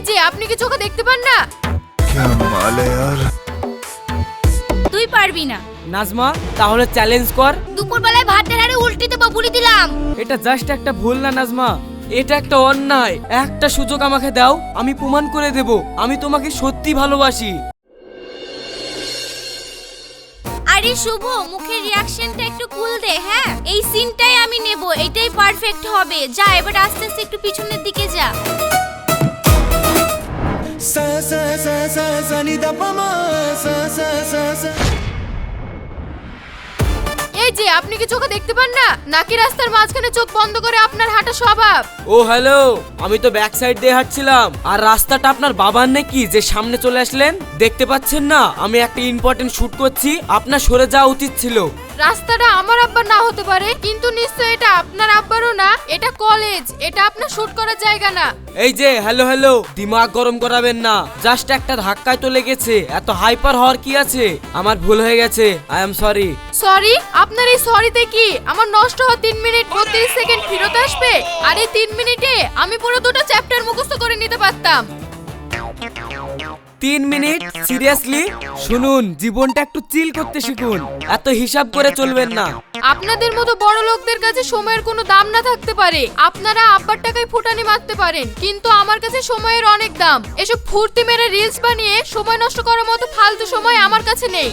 হয়েছে আপনি কি চোখে দেখতে পান না? তুই পারবি না। নাজমা তাহলে চ্যালেঞ্জ কর। দুপুর বেলায় ভাতের হাড়ে উল্টে দেবো বুলি দিলাম। এটা জাস্ট একটা ভুল না নাজমা। এটা একটা অন্যায়। একটা সুযোগ আমাকে দাও আমি প্রমাণ করে দেব। আমি তোমাকে সত্যি ভালোবাসি। আরে শুভ মুখের রিয়াকশনটা একটু কুল দে হ্যাঁ? এই সিনটাই আমি নেব এটাই পারফেক্ট হবে। যা এবার আস্তে আস্তে একটু পিছনের দিকে যা। Sa sa sa sa sa ni da pa ma sa sa sa sa এই যে আপনি কি চোখে দেখতে পান না? নাকি রাস্তার মাঝখানে চোখ বন্ধ করে আপনার হাঁটা স্বভাব? ও হ্যালো! আমি তো ব্যাক সাইড দিয়ে হাঁটছিলাম। আর রাস্তাটা আপনার বাবার নাকি যে সামনে চলে আসলেন? দেখতে পাচ্ছেন না আমি একটা ইম্পর্টেন্ট শুট করছি। আপনার সরে যাওয়া উচিত ছিল। রাস্তাটা আমার আব্বার না হতে পারে কিন্তু নিশ্চয় এটা আপনার আব্বারও না। এটা কলেজ এটা আপনার শুট করার জায়গা না। এই যে হ্যালো হ্যালো দিমাগ গরম করাবেন না। জাস্ট একটা ধাক্কায় তো লেগেছে এত হাইপার হওয়ার কি আছে? আমার ভুল হয়ে গেছে আই এম সরি সরি আপনার এই সরিতে কি আমার নষ্ট হওয়া তিন মিনিট বত্রিশ সেকেন্ড ফেরত আসবে? আর এই তিন মিনিটে আমি পুরো দুটো চ্যাপ্টার মুখস্থ করে নিতে পারতাম। তিন মিনিট সিরিয়াসলি শুনুন, জীবনটা একটু চিল করতে শিখুন। এত হিসাব করে চলবেন না। আপনাদের মতো বড় লোকদের কাছে সময়ের কোনো দাম না থাকতে পারে। আপনারা আব্বার টাকায় ফুটানি মারতে পারেন, কিন্তু আমার কাছে সময়ের অনেক দাম। এসব ফুর্তি মেরে রিলস বানিয়ে সময় নষ্ট করার মতো ফালতু সময় আমার কাছে নেই।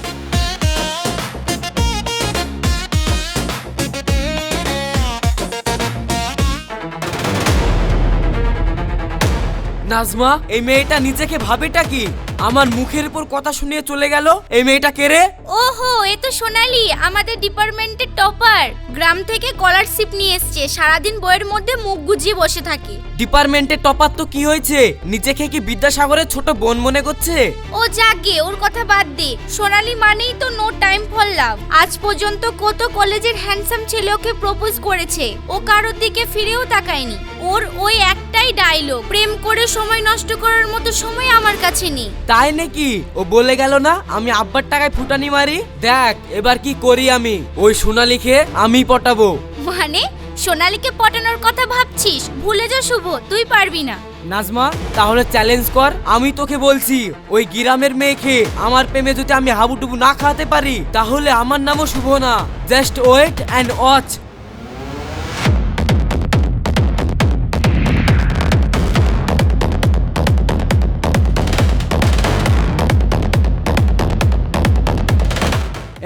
নাজমা এই মেয়েটা নিজেকে ভাবেটা কি? আমার মুখের উপর কথা শুনিয়ে চলে গেল এই মেয়েটা কে রে? ওহো এ তো সোনালি আমাদের ডিপার্টমেন্টের টপার। গ্রাম থেকে স্কলারশিপ নিয়ে এসছে সারাদিন বইয়ের মধ্যে মুখ গুজিয়ে বসে থাকে। ডিপার্টমেন্টের টপার তো কি হয়েছে? নিজেকে কি বিদ্যাসাগরের ছোট বোন মনে করছে? ও যাগে ওর কথা বাদ দে। সোনালি মানেই তো নো টাইম ফর লাভ আজ পর্যন্ত কত কলেজের হ্যান্ডসাম ছেলে ওকে প্রপোজ করেছে। ও কারোর দিকে ফিরেও তাকায়নি। ওর ওই একটাই ডায়লগ প্রেম করে সময় নষ্ট করার মতো সময় আমার কাছে নেই। তাই নাকি? ও বলে গেল না আমি আব্বার টাকায় ফুটানি মারি। দেখ এবার কি করি আমি? ওই সোনালিকে আমি পটাবো। মানে? সোনালীকে পটানোর কথা ভাবছিস? ভুলে যা শুভ তুই পারবি না। নাজমা তাহলে চ্যালেঞ্জ কর আমি তোকে বলছি ওই গ্রামের মেয়েকে আমার প্রেমে যদি আমি হাবুডুবু না খাওয়াতে পারি তাহলে আমার নামও শুভ না। জাস্ট ওয়েট অ্যান্ড ওয়াচ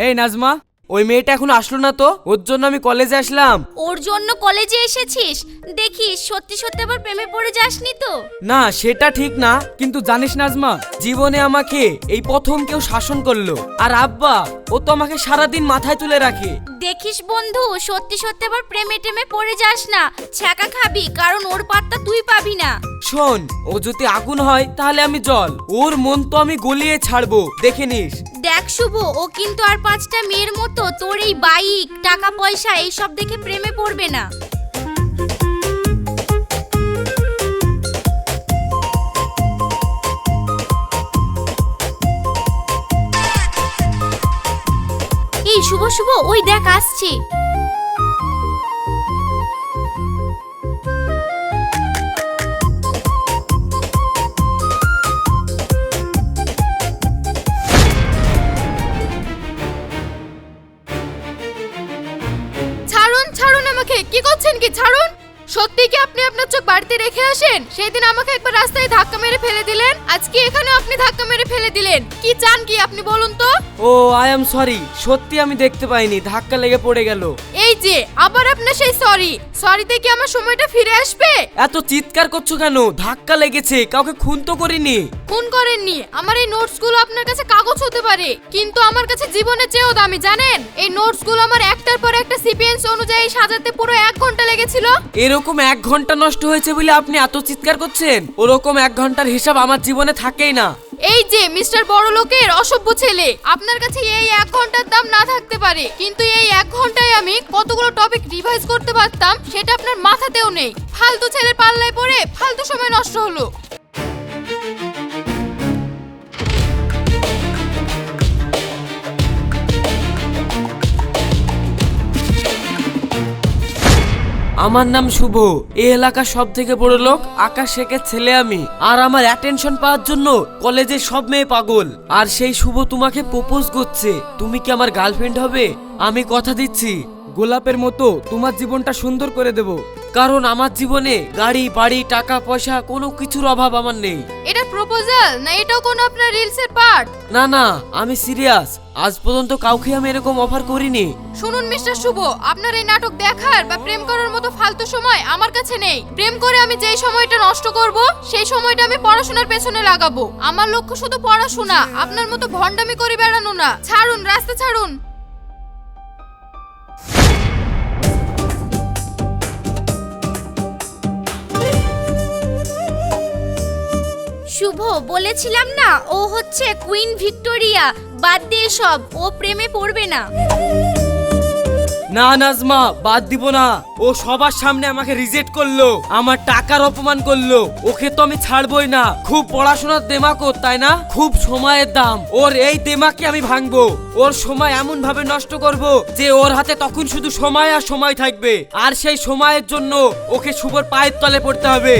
এই নাজমা ওই মেয়েটা এখন আসলো না তো? ওর জন্য আমি কলেজে আসলাম। ওর জন্য কলেজে এসেছিস? দেখিস সত্যি সত্যি আবার প্রেমে পড়ে যাসনি তো? না সেটা ঠিক না কিন্তু জানিস নাজমা জীবনে আমাকে এই প্রথম কেউ শাসন করল। আর আব্বা ও তো আমাকে সারাদিন মাথায় তুলে রাখে। দেখিস বন্ধু সত্যি সত্যি আবার প্রেমে টেমে পড়ে যাস না। ছ্যাঁকা খাবি কারণ ওর পাত্তা তুই পাবি না। শোন ও যদি আগুন হয় তাহলে আমি জল। ওর মন তো আমি গলিয়ে ছাড়বো দেখে নিস। দেখ শুভ ও কিন্তু আর পাঁচটা মেয়ের মতো তোর এই বাইক, টাকা, পয়সা, এইসব দেখে প্রেমে পড়বে না। এই শুভ শুভ, ওই দেখ, আসছে। ছাড়ুন আমাকে কি করছেন কি ছাড়ুন সত্যি কি আপনি আপনার চোখ বাড়িতে রেখে আসেন? সেদিন আমাকে একবার রাস্তায় ধাক্কা মেরে ফেলে দিলেন। আজকে এখানেও আপনি ধাক্কা মেরে ফেলে দিলেন। কি চান কি আপনি বলুন তো? ও আই এম সরি সত্যি আমি দেখতে পাইনি। ধাক্কা লেগে পড়ে গেল। এই যে আবার আপনার সেই সরি সরিতে কি আমার সময়টা ফিরে আসবে? এত চিৎকার করছ কেন? ধাক্কা লেগেছে। কাউকে খুন তো করিনি। খুন করেননি। আমার এই নোটসগুলো আপনার কাছে কাগজ হতে পারে। কিন্তু আমার কাছে জীবনের চেয়েও দামি জানেন? এই নোটসগুলো আমার একটার পর একটা সিপিএন্স অনুযায়ী সাজাতে পুরো এক ঘণ্টা লেগেছিল। এরকম এক ঘণ্টা নষ্ট হয়েছে বলে আপনি এত চিৎকার করছেন? ওরকম এক ঘণ্টার হিসাব আমার জীবনে থাকেই না। এই যে, মিস্টার বড় লোকের অসভ্য ছেলে, আপনার কাছে এই এক ঘণ্টার দাম না থাকতে পারে। কিন্তু এই এক ঘন্টায় আমি কতগুলো টপিক রিভাইজ করতে পারতাম, সেটা আপনার মাথাতেও নেই। ফালতু ছেলের পাল্লায় পড়ে ফালতু সময় নষ্ট হলো। আমার নাম শুভ। এই এলাকার সব থেকে বড় লোক আকাশ শেখের ছেলে আমি। আর আমার অ্যাটেনশন পাওয়ার জন্য কলেজের সব মেয়ে পাগল। আর সেই শুভ তোমাকে প্রপোজ করছে। তুমি কি আমার গার্লফ্রেন্ড হবে? আমি কথা দিচ্ছি। গোলাপের মতো তোমার জীবনটা সুন্দর করে দেব। কারণ আমার জীবনে গাড়ি বাড়ি টাকা পয়সা কোনো কিছুর অভাব আমার নেই। এটা প্রপোজাল না এটাও কোনো আপনার রিলসের পার্ট না না আমি সিরিয়াস আজ পর্যন্ত কাউকে আমি এরকম অফার করিনি। শুনুন মিস্টার শুভ আপনার এই নাটক দেখার বা প্রেম করার মতো ফালতু সময় আমার কাছে নেই। প্রেম করে আমি যেই সময়টা নষ্ট করব সেই সময়টা আমি পড়াশোনার পেছনে লাগাবো। আমার লক্ষ্য শুধু পড়াশোনা আপনার মতো ভণ্ডামি করে বেড়ানো না। ছাড়ুন রাস্তা ছাড়ুন। শুভ, বলেছিলাম না, ও হচ্ছে কুইন ভিক্টোরিয়া বাদ দিয়ে সব ও প্রেমে পড়বে না। না নাজমা, বাদ দিব না। ও সবার সামনে আমাকে রিজেক্ট করল, আমার টাকার অপমান করল। ওকে তো আমি ছাড়বই না। খুব পড়াশোনার দেমাক ওর, তাই না? খুব সময়ের দাম। ওর এই দেমাকে আমি ভাঙবো। ওর সময় এমন ভাবে নষ্ট করব যে ওর হাতে তখন শুধু সময় আর সময় থাকবে। আর সেই সময়ের জন্য ওকে শুভর পায়ের তলে পড়তে হবে।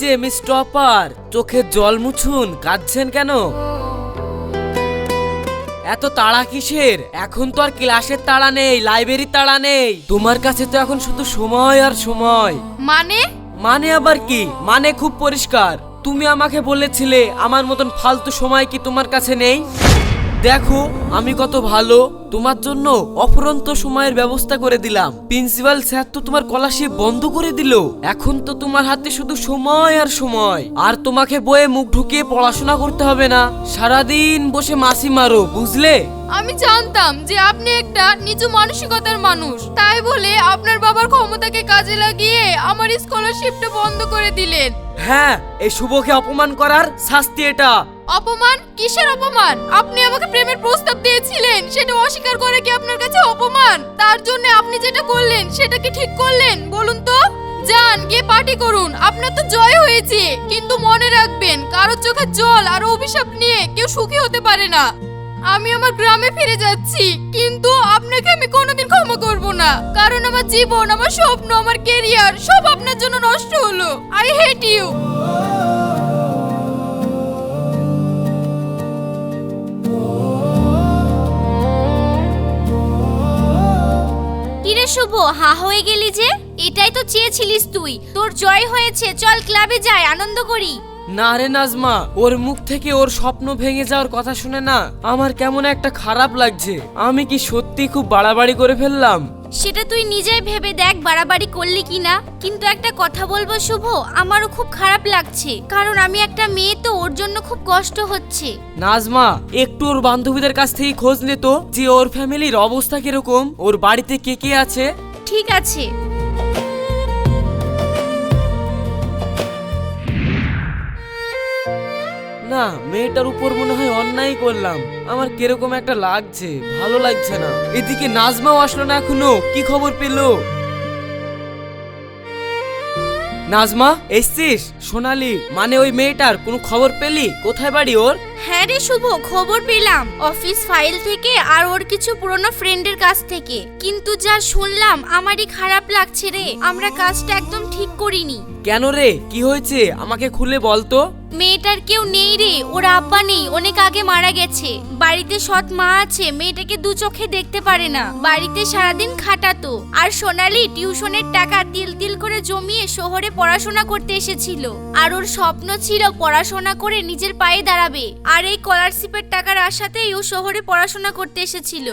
যে মিস টপার চোখের জল মুছুন কাঁদছেন কেন? এত তাড়া কিসের? এখন তো আর ক্লাসের তাড়া নেই লাইব্রেরির তাড়া নেই। তোমার কাছে তো এখন শুধু সময় আর সময়। মানে? মানে আবার কি? মানে খুব পরিষ্কার। তুমি আমাকে বলেছিলে আমার মতন ফালতু সময় কি তোমার কাছে নেই? দেখো, আমি কত ভালো, তোমার জন্য অফুরন্ত সময়ের ব্যবস্থা করে দিলাম। প্রিন্সিপাল স্যার তো তোমার স্কলারশিপ বন্ধ করে দিল। এখন তো তোমার হাতে শুধু সময় আর সময়। আর তোমাকে বইয়ে মুখ ঢুকিয়ে পড়াশোনা করতে হবে না। সারাদিন বসে মাসি মারো, বুঝলে? আমি জানতাম যে আপনি একটা নিচু মানসিকতার মানুষ। তাই বলে আপনার বাবার কাজে লাগিয়ে আমার স্কলারশিপটা বন্ধ করে দিলেন। হ্যাঁ এই শুভকে অপমান করার শাস্তি এটা। অপমান? কিসের অপমান? আপনি আমাকে প্রেমের প্রস্তাব দিয়েছিলেন সেটা অস্বীকার করে কি আপনার কাছে অপমান? তার জন্য আপনি যেটা করলেন সেটা কি ঠিক করলেন? বলুন তো। যান গিয়ে পার্টি করুন। আপনার তো জয় হয়েছে। কিন্তু মনে রাখবেন কারোর চোখে জল আর অভিশাপ নিয়ে কেউ সুখী হতে পারে না। আমি আমার গ্রামে ফিরে যাচ্ছি, কিন্তু আপনাকে আমি কোনোদিন ক্ষমা করব না। কারণ আমার জীবন, আমার স্বপ্ন, আমার কেরিয়ার সব আপনার জন্য নষ্ট হলো। আই হেট ইউ শুভ, হা হয়ে গেলি যে? এটাই তো চেয়েছিলিস তুই। তোর জয় হয়েছে, চল ক্লাবে যাই, আনন্দ করি। না রে নাজমা ওর মুখ থেকে ওর স্বপ্ন ভেঙে যাওয়ার কথা শুনে না আমার কেমন একটা খারাপ লাগছে। আমি কি সত্যি খুব বাড়াবাড়ি করে ফেললাম? সেটা তুই নিজেই ভেবে দেখ বাড়াবাড়ি করলি কিনা। কিন্তু একটা কথা বলব শুভ আমারও খুব খারাপ লাগছে। কারণ আমি একটা মেয়ে তো ওর জন্য খুব কষ্ট হচ্ছে। নাজমা একটু ওর বান্ধবীদের কাছ থেকে খোঁজ নে তো যে ওর ফ্যামিলির অবস্থা কীরকম ওর বাড়িতে কে কে আছে? ঠিক আছে। না মেয়েটার উপর মনে হয় অন্যায় করলাম। আমার কীরকম একটা লাগছে ভালো লাগছে না। এদিকে নাজমাও আসলো না এখনও কি খবর পেল? নাজমা এসছিস? সোনালি মানে ওই মেয়েটার কোনো খবর পেলি? কোথায় বাড়ি ওর? হ্যাঁ রে শুভ খবর পেলাম। অফিস ফাইল থেকে আর ওর কিছু পুরনো ফ্রেন্ডের কাছ থেকে। কিন্তু যা শুনলাম আমারই খারাপ লাগছে রে। আমরা কাজটা একদম ঠিক করিনি। কেন রে? কি হয়েছে? আমাকে খুলে বল তো মেয়েটার কেউ নেই রে, ওর আব্বা নেই, অনেক আগে মারা গেছে। বাড়িতে সৎ মা আছে, মেয়েটাকে দু চোখে দেখতে পারে না। বাড়িতে সারাদিন খাটাতো। আর সোনালি টিউশনের টাকা তিল তিল করে জমিয়ে শহরে পড়াশোনা করতে এসেছিল। আর ওর স্বপ্ন ছিল পড়াশোনা করে নিজের পায়ে দাঁড়াবে। আর এই স্কলারশিপের টাকার আশাতেই ও শহরে পড়াশোনা করতে এসেছিল।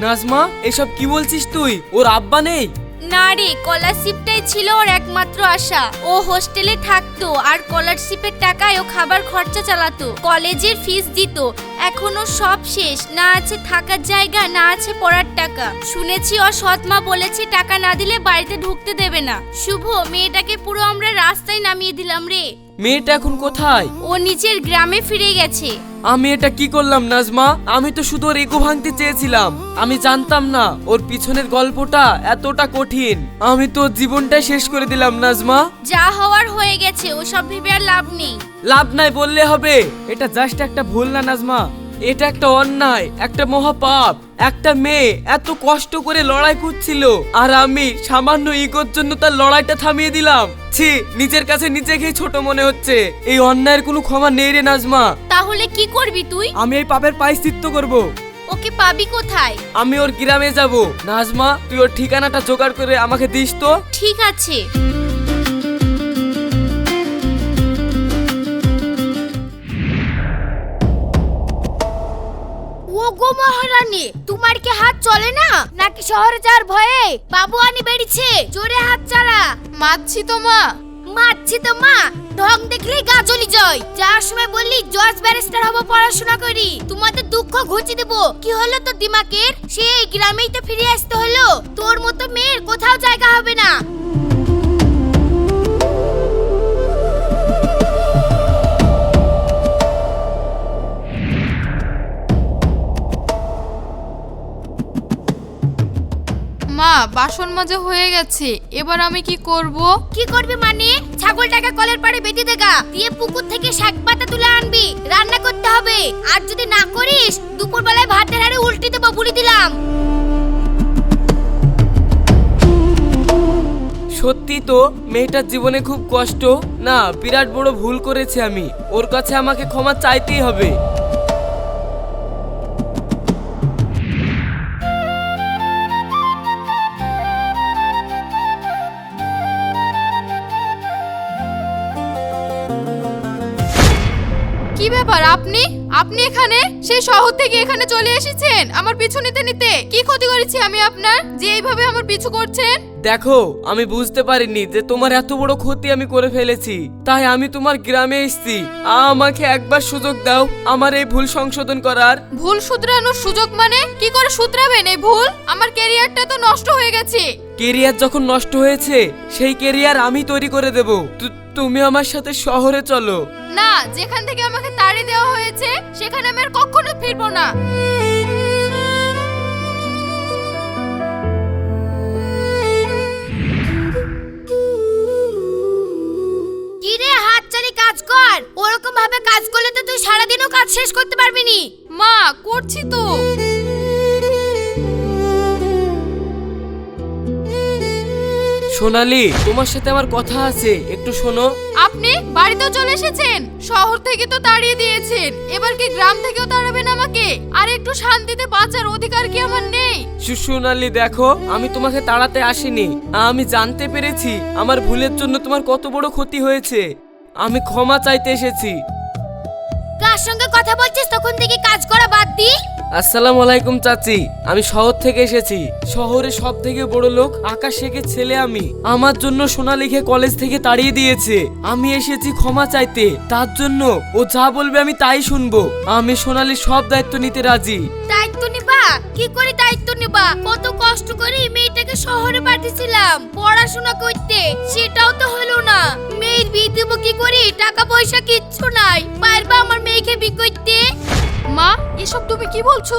নাজমা, এসব কি বলছিস তুই? ওর আব্বা নেই? না রে স্কলারশিপটাই ছিল ওর একমাত্র আশা। ও হোস্টেলে থাকতো আর স্কলারশিপের টাকায় ও খাবার খরচা চালাতো। কলেজের ফিস দিত। এখনও সব শেষ। না আছে থাকার জায়গা না আছে পড়ার টাকা। শুনেছি ও সৎ মা বলেছে টাকা না দিলে বাড়িতে ঢুকতে দেবে না। শুভ মেয়েটাকে পুরো আমরা রাস্তায় নামিয়ে দিলাম রে। মেয়েটা এখন কোথায়? ও নিজের গ্রামে ফিরে গেছে। আমি এটা কি করলাম নাজমা? আমি তো শুধু ওর এগো ভাঙতে চেয়েছিলাম। আমি জানতাম না ওর পিছনের গল্পটা এতটা কঠিন। আমি তো ওর জীবনটাই শেষ করে দিলাম নাজমা। যা হওয়ার হয়ে গেছে ওসব ভেবে আর লাভ নেই। লাভ নাই বললে হবে। এটা জাস্ট একটা ভুল না নাজমা। এটা একটা অন্যায় একটা মহাপাপ একটা মেয়ে এত কষ্ট করে লড়াই করছিল আর আমি সামান্য ইগোর জন্য তার লড়াইটা থামিয়ে দিলাম। ছি নিজের কাছে নিজেকেই ছোট মনে হচ্ছে। এই অন্যায়ের কোনো ক্ষমা নেই রে নাজমা। তাহলে কি করবি তুই? আমি এই পাপের পায়শ্চিত্ত করব। ওকে পাবি কোথায়? আমি ওর গ্রামে যাব। নাজমা তুই ওর ঠিকানাটা জোগাড় করে আমাকে দিস তো। ঠিক আছে। মহারানী, তোমার কি হাত চলে না? নাকি শহরে যাওয়ার ভয়ে বাবু আনি বেরিয়েছে জোরে হাত চালা। মারছি তো মা। মারছি তো মা। ঢং দেখলেই গা জ্বলি যায়। যার সময় বললি, জজ ব্যারিস্টার হব, পড়াশোনা করি। তোমাদের দুঃখ ঘুচি দেব। কি হলো তোর দিমাকের? সে এই গ্রামেই তো ফিরে আসতে হলো। তোর মতো মেয়ের কোথাও জায়গা হবে না। মা বাসন মাজা হয়ে গেছে। এবার আমি কি করব? কি করবি মানে? ছাগলটাকে কলের পাড়ে বেঁধে দেগা দিয়ে পুকুর থেকে শাক পাতা তুলে আনবি। রান্না করতে হবে। আর যদি না করিস দুপুর বেলায় ভাতের হাড়ে উল্টে দেবো বলে দিলাম। সত্যি তো মেয়েটার জীবনে খুব কষ্ট। না বিরাট বড় ভুল করেছি আমি। ওর কাছে আমাকে ক্ষমা চাইতেই হবে। ব্যাপার? আপনি? আপনি এখানে? সেই শহর থেকে এখানে চলে এসেছেন? আমার পিছু নিতে নিতে? কি ক্ষতি করেছি আমি আপনার? যে এইভাবে আমার পিছু করছেন? দেখো আমি বুঝতে পারিনি যে তোমার এত বড় ক্ষতি আমি করে ফেলেছি। তাই আমি তোমার গ্রামে এসেছি। আমাকে একবার সুযোগ দাও আমার এই ভুল সংশোধন করার। ভুল শুধরানোর সুযোগ মানে? কি করে শুধরাবেন এই ভুল? আমার ক্যারিয়ারটা তো নষ্ট হয়ে গেছে। কেরিয়ার যখন নষ্ট হয়েছে সেই কেরিয়ার আমি তৈরি করে দেব। তু- তুমি আমার সাথে শহরে চলো। না যেখান থেকে আমাকে তাড়ি দেওয়া হয়েছে সেখানে আমি আর কখনো ফিরবো না। কি রে হাত চালি কাজ কর? ওরকম ভাবে কাজ করলে তো তুই সারাদিনও কাজ শেষ করতে পারবি নি। মা করছি তো। সোনালি তোমার সাথে আমার কথা আছে একটু শোনো। আপনি বাড়িতেও চলে এসেছেন? শহর থেকে তো তাড়িয়ে দিয়েছেন। এবার কি গ্রাম থেকেও তাড়াবেন আমাকে? আর একটু শান্তিতে বাঁচার অধিকার কি আমার নেই? সু- সোনালি দেখো আমি তোমাকে তাড়াতে আসিনি। আমি জানতে পেরেছি আমার ভুলের জন্য তোমার কত বড় ক্ষতি হয়েছে। আমি ক্ষমা চাইতে এসেছি। কার সঙ্গে কথা বলছিস? তখন থেকে কাজ করা বাদ দি। আসসালামু আলাইকুম, চাচি। আমি শহর থেকে এসেছি। শহরে সব থেকে বড় লোক আকাশ শেখের ছেলে আমি। আমার জন্য সোনালিকে কলেজ থেকে তাড়িয়ে দিয়েছে। আমি এসেছি ক্ষমা চাইতে। তার জন্য ও যা বলবে আমি তাই শুনব। আমি সোনালির সব দায়িত্ব নিতে রাজি। দায়িত্ব নিবা? কি করে দায়িত্ব নিবা? কত কষ্ট করে মেয়েটাকে শহরে পাঠিয়েছিলাম। পড়াশোনা করতে। সেটাও তো হলো না। মেয়ের বিয়ে দেবো কি করে? টাকা পয়সা কিচ্ছু নাই। পারবা আমার মেয়েকে বিয়ে করতে? মা এসব তুমি কি বলছো?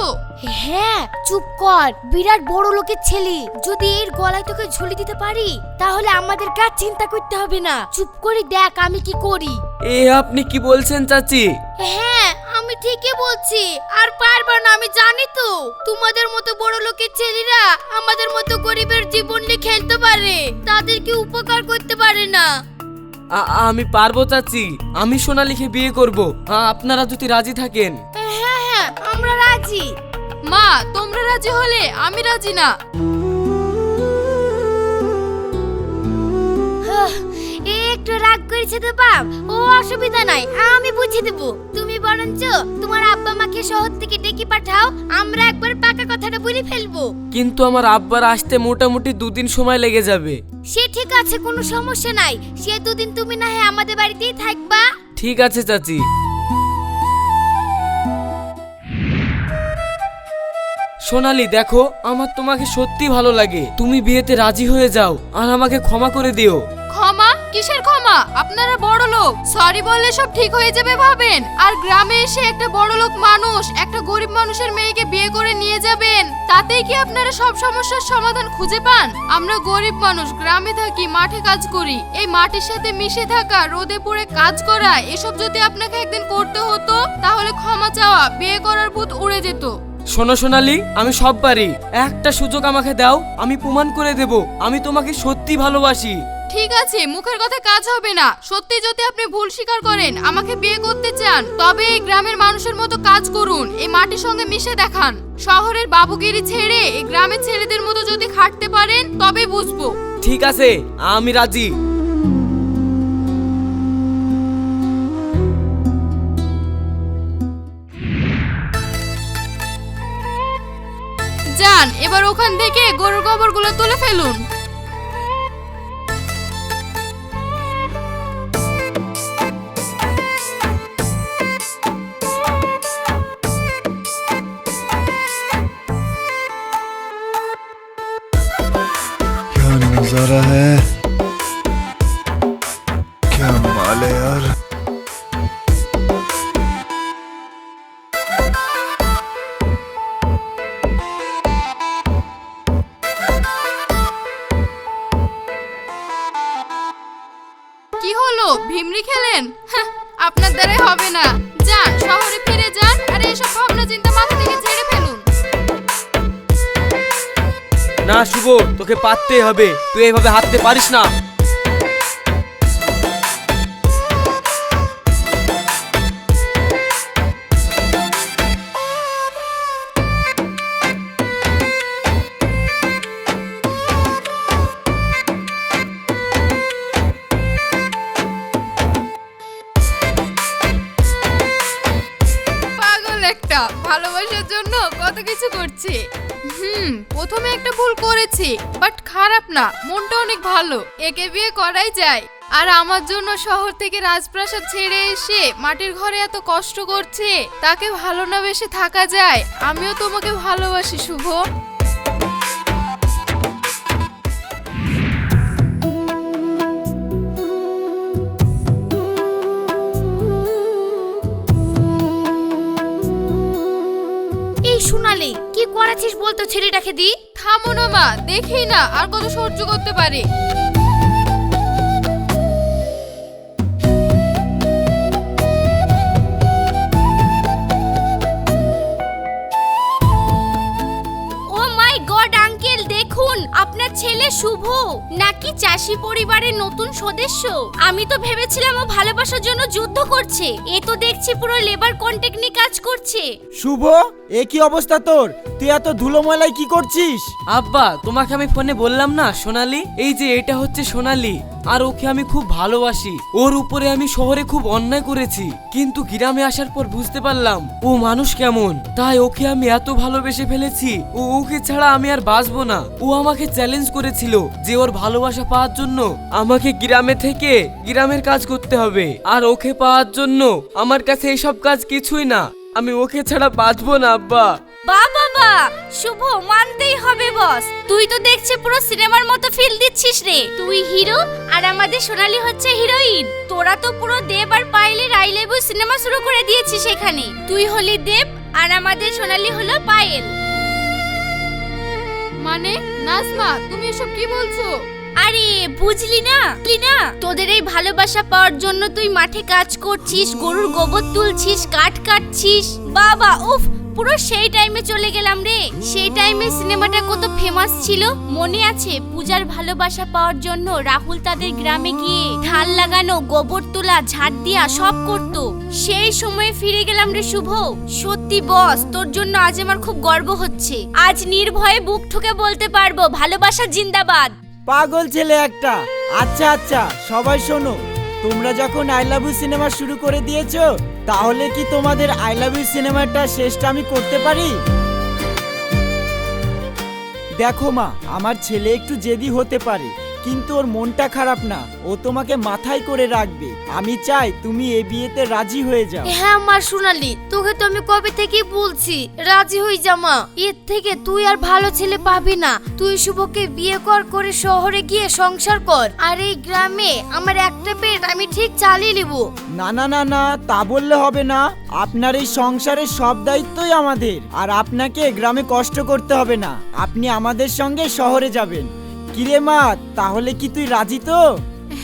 হ্যাঁ চুপ কর। বিরাট বড় লোকের ছেলে। যদি এর গলায় তোকে ঝুলি দিতে পারি তাহলে আমাদের কাজ চিন্তা করতে হবে না। চুপ করে দেখ আমি কি করি। এ আপনি কি বলছেন চাচি? হ্যাঁ আমি ঠিকই বলছি। আর পারব না আমি জানি তো। তোমাদের মতো বড় লোকের ছেলেরা আমাদের মতো গরিবের জীবন নিয়ে খেলতে পারে। তাদেরকে উপকার করতে পারে না। আমি পারব চাচি। আমি সোনালিকে বিয়ে করব। আপনারা যদি রাজি থাকেন। হ্যাঁ হ্যাঁ আমরা রাজি। মা, তোমরা রাজি হলে আমি রাজি না। এ একটু রাগ করেছে তো বাপ। ও অসুবিধা নাই আমি বুঝিয়ে দেবো। তুমি বরঞ্চ তোমার আব্বা মাকে শহর থেকে ডেকে পাঠাও আমরা একবার পাকা কথাটা বলে ফেলব। কিন্তু আমার আব্বার আসতে মোটামুটি দুদিন সময় লেগে যাবে। সে ঠিক আছে কোনো সমস্যা নাই। সে দুদিন তুমি না হয় আমাদের বাড়িতেই থাকবা। ঠিক আছে চাচি। সোনালি দেখো আমার তোমাকে সত্যি ভালো লাগে। তুমি বিয়েতে রাজি হয়ে যাও আর আমাকে ক্ষমা করে দিও। ক্ষমা কিসের ক্ষমা? আপনারা বড় লোক। সরি বললে সব ঠিক হয়ে যাবে ভাবেন। আর গ্রামে এসে একটা বড় লোক মানুষ, একটা গরিব মানুষের মেয়েকে বিয়ে করে নিয়ে যাবেন। তাতেই কি আপনারা সব সমস্যার সমাধান খুঁজে পান? আমরা গরিব মানুষ, গ্রামে থাকি, মাঠে কাজ করি। এই মাটির সাথে মিশে থাকা, রোদে পড়ে কাজ করা, এসব যদি আপনাকে একদিন করতে হতো, তাহলে ক্ষমা চাওয়া, বিয়ে করার ভূত উড়ে যেত। শোনো সোনালি আমি সব পারি একটা সুযোগ আমাকে দাও আমি প্রমাণ করে দেব আমি তোমাকে সত্যি ভালোবাসি। ঠিক আছে মুখের কথা কাজ হবে না। সত্যি যদি আপনি ভুল স্বীকার করেন আমাকে বিয়ে করতে চান তবে এই গ্রামের মানুষের মতো কাজ করুন এই মাটির সঙ্গে মিশে দেখান। শহরের বাবুগিরি ছেড়ে এই গ্রামের ছেলেদের মতো যদি খাটতে পারেন তবে বুঝব। ঠিক আছে আমি রাজি। যান এবার ওখান থেকে গরুর গোবরগুলো তুলে ফেলুন। না শুভ তোকে পারতে হবে। তুই এইভাবে হাঁটতে পারিস না। ভুল বাট খারাপ না, মনটা অনেক ভালো, একে বিয়ে করাই যায়। আর আমার জন্য শহর থেকে রাজপ্রাসাদ ছেড়ে এসে মাটির ঘরে এত কষ্ট করছে, তাকে ভালো না বেশে থাকা যায়। আমিও তোমাকে ভালোবাসি, শুভ। এই সোনালি, কি করাছিস বলতো ছেলেটাকে দি? থামো না মা দেখি না আর কত সহ্য করতে পারে। শুভ? নাকি চাষি পরিবারের নতুন সদস্য? আমি তো ভেবেছিলাম ও ভালোবাসার জন্য যুদ্ধ করছে। এ তো দেখছি পুরো লেবার কন্ট্যাক্ট নিয়ে কাজ করছে। শুভ এ কি অবস্থা তোর? তুই এত ধুলো ময়লায় কি করছিস? আব্বা তোমাকে আমি ফোনে বললাম না সোনালি? এই যে এটা হচ্ছে সোনালি। আর ওকে আমি খুব ভালোবাসি। ওর উপরে আমি শহরে খুব অন্যায় করেছি। কিন্তু গ্রামে আসার পর বুঝতে পারলাম, ও মানুষ কেমন। তাই ওকে আমি এত ভালোবেসে ফেলেছি, ও ওকে ছাড়া আমি আর বাঁচবো না। ও আমাকে চ্যালেঞ্জ করেছিল যে ওর ভালোবাসা পাওয়ার জন্য আমাকে গ্রামে থেকে গ্রামের কাজ করতে হবে। আর ওকে পাওয়ার জন্য আমার কাছে এইসব কাজ কিছুই না। আমি ওকে ছাড়া বাঁচবো না, আব্বা। বা বাবা শুভ মানতেই হবে বস। তুই তো দেখছি পুরো সিনেমার মতো ফিল দিচ্ছিস রে। তুই হিরো আর আমাদের সোনালি হচ্ছে হিরোইন তোরা তো পুরো দেব আর লাভ ইউ সিনেমা শুরু করে দিয়েছিস এখানে। তুই হলি দেব আর আমাদের সোনালি হলো পায়েল। মানে? নাজমা তুমি এসব কি বলছো? আরে বুঝলি না? বুঝলি না? তোদের এই ভালোবাসা পাওয়ার জন্য তুই মাঠে কাজ করছিস গরুর গোবর তুলছিস কাঠ কাটছিস। বাবা উফ! পুরো সেই টাইমে চলে গেলাম রে। সেই টাইমে সিনেমাটা কত ফেমাস ছিল, মনে আছে? পূজার ভালোবাসা পাওয়ার জন্য রাহুল তাদের গ্রামে গিয়ে ঢাল লাগানো, গোবর তোলা ঝাড় দিয়া সব করত। সেই সময়ে ফিরে গেলাম রে শুভ। সত্যি বস তোর জন্য আজ আমার খুব গর্ব হচ্ছে। আজ নির্ভয়ে বুক ঠুকে বলতে পারব, ভালোবাসা জিন্দাবাদ। পাগল ছেলে একটা। আচ্ছা আচ্ছা সবাই শোনো। তোমরা যখন আই লাভ ইউ সিনেমা শুরু করে দিয়েছ তাহলে কি তোমাদের আই লাভ ইউ সিনেমাটা শেষটা আমি করতে পারি? দেখো মা, আমার ছেলে একটু জেদি হতে পারে। কিন্তু ওর মনটা খারাপ না। ও তোমাকে মাথায় করে রাখবে। আমি চাই তুমি এ বিয়েতে রাজি হয়ে যাও। হ্যাঁ মা সোনালি তোকে তো আমি কবে থেকেই বলছি রাজি হই জামা এর থেকে তুই আর ভালো ছেলে পাবি না। তুই শুভকে বিয়ে কর করে শহরে গিয়ে সংসার কর। আর এই গ্রামে আমার একটা পেট আমি ঠিক চালিয়ে নিব। না না না না তা বললে হবে না। আপনার এই সংসারের সব দায়িত্বই আমাদের। আর আপনাকে গ্রামে কষ্ট করতে হবে না। আপনি আমাদের সঙ্গে শহরে যাবেন। কিরে মা তাহলে কি তুই রাজি তো?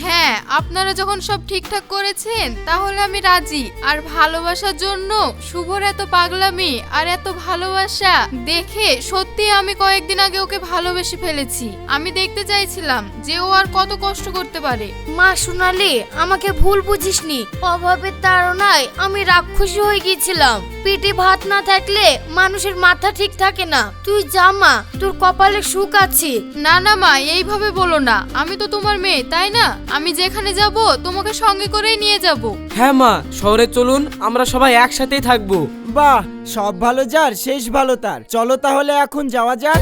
হ্যাঁ আপনারা যখন সব ঠিকঠাক করেছেন তাহলে আমি রাজি। আর ভালোবাসার জন্য শুভর এত পাগলামি আর এত ভালোবাসা দেখে সত্যি আমি কয়েকদিন আগে ওকে ভালোবেসে ফেলেছি। আমি দেখতে চাইছিলাম যে ও আর কত কষ্ট করতে পারে। মা সোনালি আমাকে ভুল বুঝিসনি। অভাবের তাড়নায় আমি রাক্ষসী হয়ে গিয়েছিলাম। পেটে ভাত না থাকলে মানুষের মাথা ঠিক থাকে না। তুই জামা তোর কপালে সুখ আছে। না না মা এইভাবে বলো না। আমি তো তোমার মেয়ে তাই না? আমি যেখানে যাব তোমাকে সঙ্গে করেই নিয়ে যাব। হ্যাঁ মা শহরে চলুন আমরা সবাই একসাথেই থাকব। বাহ সব ভালো যার শেষ ভালো তার। চলো তাহলে এখন যাওয়া যাক।